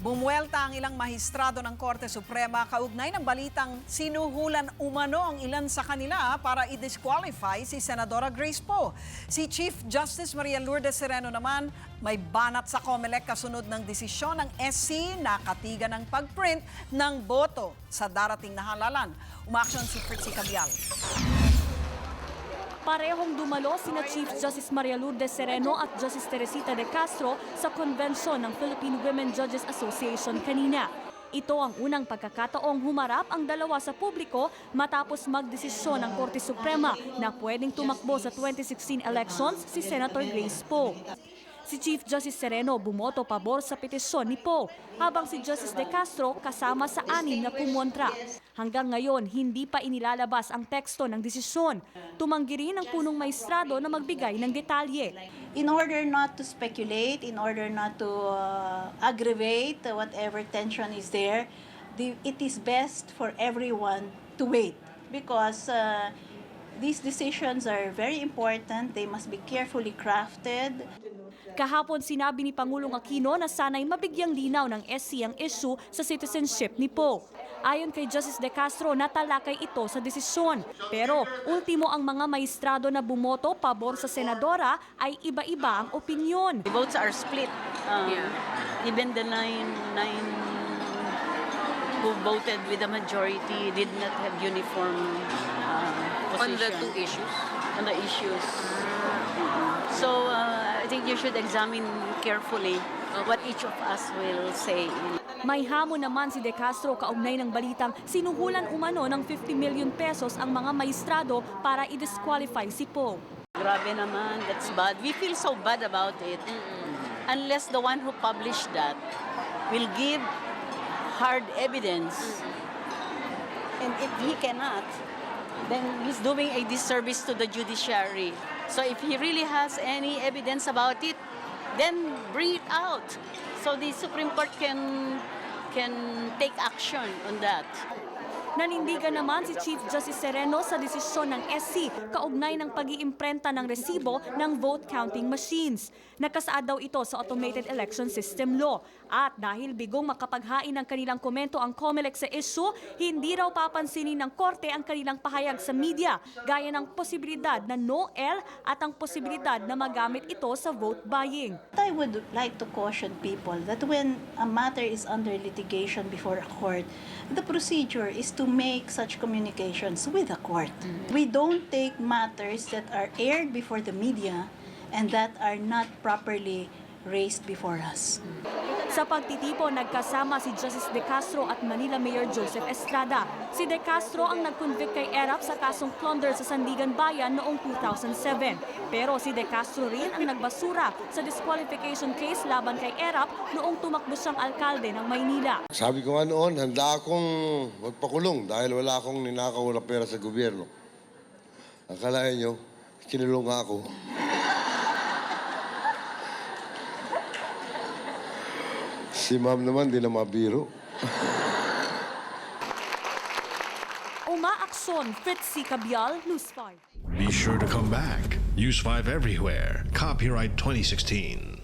Bumuelta ang ilang mahistrado ng Korte Suprema kaugnay ng balitang sinuhulan umano ang ilan sa kanila para i-disqualify si Senadora Grace Poe. Si Chief Justice Maria Lourdes Sereno naman may banat sa COMELEC kasunod ng desisyon ng SC na katiga ng pagprint ng boto sa darating na halalan. Umaksyon si Fritzy Cabial. Parehong dumalo sina Chief Justice Maria Lourdes Sereno at Justice Teresita de Castro sa konvensyon ng Philippine Women Judges Association kanina. Ito ang unang pagkakataong humarap ang dalawa sa publiko matapos magdesisyon ng Korte Suprema na pwedeng tumakbo sa 2016 elections si Senator Grace Poe. Si Chief Justice Sereno bumoto pabor sa petisyon ni Poe, habang si Justice De Castro kasama sa anim na kumontra. Hanggang ngayon, hindi pa inilalabas ang teksto ng desisyon. Tumanggi rin ang punong maestrado na magbigay ng detalye. in order not to speculate, in order not to uh, aggravate whatever tension is there, the, it is best for everyone to wait because uh, these decisions are very important. They must be carefully crafted. Kahapon sinabi ni Pangulong Aquino na sana'y mabigyang linaw ng SC ang issue sa citizenship ni Poe. Ayon kay Justice De Castro, natalakay ito sa desisyon. Pero ultimo ang mga maestrado na bumoto pabor sa senadora ay iba-iba ang opinyon. The votes are split. Um, Even the nine, nine who voted with the majority did not have uniform uh, on position the two issues. on the issues. So uh, I think you should examine carefully what each of us will say. May hamon naman si De Castro kaugnay ng balitang sinuhulan umano ng 50 million pesos ang mga maestrado para i-disqualify si Poe. Grabe naman, that's bad. We feel so bad about it. Unless the one who published that will give hard evidence. And if he cannot, then he's doing a disservice to the judiciary. So if he really has any evidence about it, then bring it out. So the Supreme Court can can take action on that. Nanindigan naman si Chief Justice Sereno sa desisyon ng SC kaugnay ng pag-iimprenta ng resibo ng vote counting machines. Nakasaad daw ito sa Automated Election System Law. At dahil bigong makapaghain ng kanilang komento ang COMELEC sa issue, hindi raw papansinin ng korte ang kanilang pahayag sa media, gaya ng posibilidad na no-L at ang posibilidad na magamit ito sa vote buying. I would like to caution people that when a matter is under litigation before a court, the procedure is to make such communications with the court. Mm-hmm. We don't take matters that are aired before the media and that are not properly raised before us. Mm-hmm. Sa pagtitipo, nagkasama si Justice De Castro at Manila Mayor Joseph Estrada. Si De Castro ang nag-convict kay Erap sa kasong plunder sa Sandigan Bayan noong 2007. Pero si De Castro rin ang nagbasura sa disqualification case laban kay Erap noong tumakbo siyang alkalde ng Maynila. Sabi ko nga noon, handa akong magpakulong dahil wala akong ninakaw na pera sa gobyerno. Akalain nyo, kinulong ako. Si ma'am naman, di na mabiro. Umaakson, Fritzy Cabial, News 5. Be sure to come back. Use 5 everywhere. Copyright 2016.